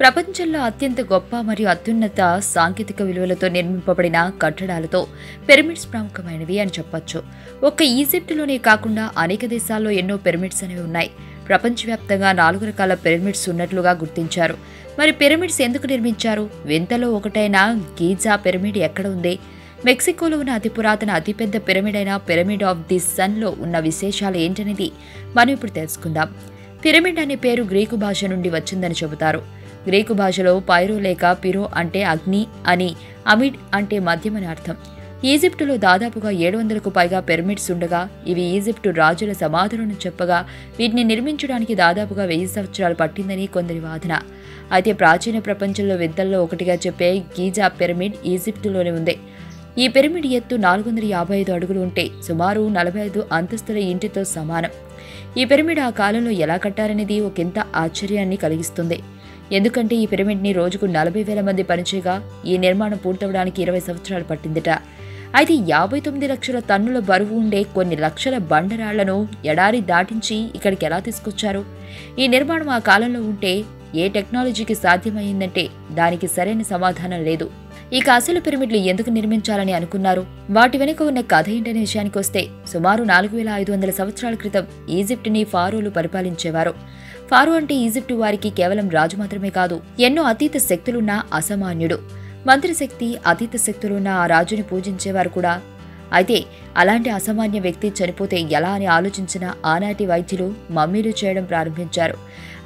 ప్రపంచంలో అత్యంత గొప్ప మరియు అత్యున్నత సాంకేతిక విలువలతో నిర్మింపబడిన కట్టడాలతో పిరమిడ్స్ ప్రముఖమైనవి అని చెప్పొచ్చు. ఒక్క ఈజిప్టులోనే కాకుండా అనేక దేశాల్లో ఎన్నో పిరమిడ్స్ అనేవి ఉన్నాయి. ప్రపంచవ్యాప్తంగా నాలుగు రకాల పిరమిడ్స్ ఉన్నట్లుగా గుర్తించారు. మరి పిరమిడ్స్ ఎందుకు నిర్మించారు? వింతలో ఒకటైన గీజా పిరమిడ్ ఎక్కడ ఉంది? మెక్సికోలో ఉన్న అతి పురాతన అతిపెద్ద పిరమిడ్ అయిన పిరమిడ్ ఆఫ్ ది సన్లో ఉన్న విశేషాలు ఏంటనేది మనం ఇప్పుడు తెలుసుకుందాం. పిరమిడ్ అనే పేరు గ్రీకు భాష నుండి వచ్చిందని చెబుతారు. గ్రీకు భాషలో పైరో లేక పిరో అంటే అగ్ని అని అమిడ్ అంటే మద్యమని అర్థం. ఈజిప్టులో దాదాపుగా ఏడు వందలకు పైగా పిరమిడ్స్ ఉండగా ఇవి ఈజిప్టు రాజుల సమాధులను చెప్పగా వీటిని నిర్మించడానికి దాదాపుగా వెయ్యి సంవత్సరాలు పట్టిందని కొందరి వాదన. అయితే ప్రాచీన ప్రపంచంలో విద్యల్లో ఒకటిగా చెప్పే గీజా పిరమిడ్ ఈజిప్టులోనే ఉంది. ఈ పిరమిడ్ ఎత్తు నాలుగు వందల యాభై ఐదు అడుగులు ఉంటే సుమారు నలభై ఐదు అంతస్తుల ఇంటితో సమానం. ఈ పిరమిడ్ ఆ కాలంలో ఎలా కట్టారనేది ఒకంత ఆశ్చర్యాన్ని కలిగిస్తుంది. ఎందుకంటే ఈ పిరమిడ్ని రోజుకు నలభై వేల మంది పనిచేయగా ఈ నిర్మాణం పూర్తవడానికి ఇరవై సంవత్సరాలు పట్టిందిట. అయితే యాభై తొమ్మిది లక్షల టన్నుల బరువు ఉండే కొన్ని లక్షల బండరాళ్ళను ఎడారి దాటించి ఇక్కడికి ఎలా తీసుకొచ్చారు? ఈ నిర్మాణం ఆ కాలంలో ఉంటే ఏ టెక్నాలజీకి సాధ్యమైందంటే దానికి సరైన సమాధానం లేదు. ఇక అసలు పిరమిడ్లు ఎందుకు నిర్మించాలని అనుకున్నారు? వాటి వెనుక ఉన్న కథ ఏంటనే విషయానికి వస్తే సుమారు నాలుగు వేల ఐదు వందల సంవత్సరాల క్రితం ఈజిప్ట్ని ఫారోలు పరిపాలించేవారు. ఫారో అంటే ఈజిప్టు వారికి కేవలం రాజు మాత్రమే కాదు ఎన్నో అతీత శక్తులున్న అసామాన్యుడు. మంత్రిశక్తి అతీత శక్తులున్న ఆ రాజుని పూజించేవారు కూడా. అయితే అలాంటి అసామాన్య వ్యక్తి చనిపోతే ఎలా అని ఆలోచించిన ఆనాటి వైద్యులు మమ్మీలు చేయడం ప్రారంభించారు.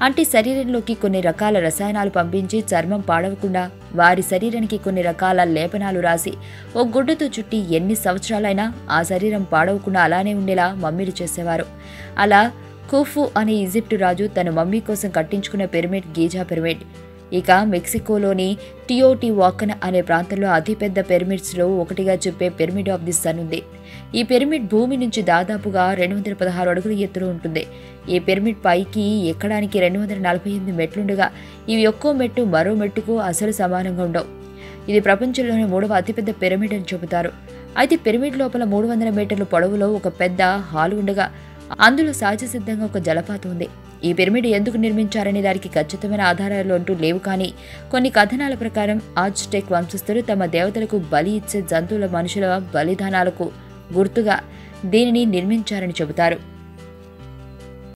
అంటే శరీరంలోకి కొన్ని రకాల రసాయనాలు పంపించి చర్మం పాడవకుండా వారి శరీరానికి కొన్ని రకాల లేపనాలు రాసి ఓ గుడ్డతో చుట్టి ఎన్ని సంవత్సరాలైనా ఆ శరీరం పాడవకుండా అలానే ఉండేలా మమ్మీలు చేసేవారు. అలా కుఫు అనే ఈజిప్టు రాజు తన మమ్మీ కోసం కట్టించుకున్న పిరమిడ్ గీజా పిరమిడ్. ఇక మెక్సికోలోని టియోటి వాకన్ అనే ప్రాంతంలో అతిపెద్ద పిరమిడ్స్లో ఒకటిగా చెప్పే పిరమిడ్ ఆఫ్ ది సన్ ఉంది. ఈ పిరమిడ్ భూమి నుంచి దాదాపుగా రెండు వందల పదహారు అడుగుల ఎత్తులో ఉంటుంది. ఈ పిరమిడ్ పైకి ఎక్కడానికి రెండు వందల నలభై ఎనిమిది మెట్లుండగా ఇవి ఒక్కో మెట్టు మరో మెట్టుకు అసలు సమానంగా ఉండవు. ఇది ప్రపంచంలోనే మూడవ అతిపెద్ద పిరమిడ్ అని చెబుతారు. అయితే పిరమిడ్ లోపల మూడు వందల మీటర్ల పొడవులో ఒక పెద్ద హాల్ ఉండగా అందులో సహజ సిద్ధంగా ఒక జలపాతం ఉంది. ఈ పిరమిడ్ ఎందుకు నిర్మించారనే దానికి ఖచ్చితమైన ఆధారాలు అంటూ లేవు కానీ కొన్ని కథనాల ప్రకారం ఆజ్టెక్ వంశస్థులు తమ దేవతలకు బలి ఇచ్చే జంతువుల మనుషుల బలిదానాలకు గుర్తుగా దీనిని నిర్మించారని చెబుతారు.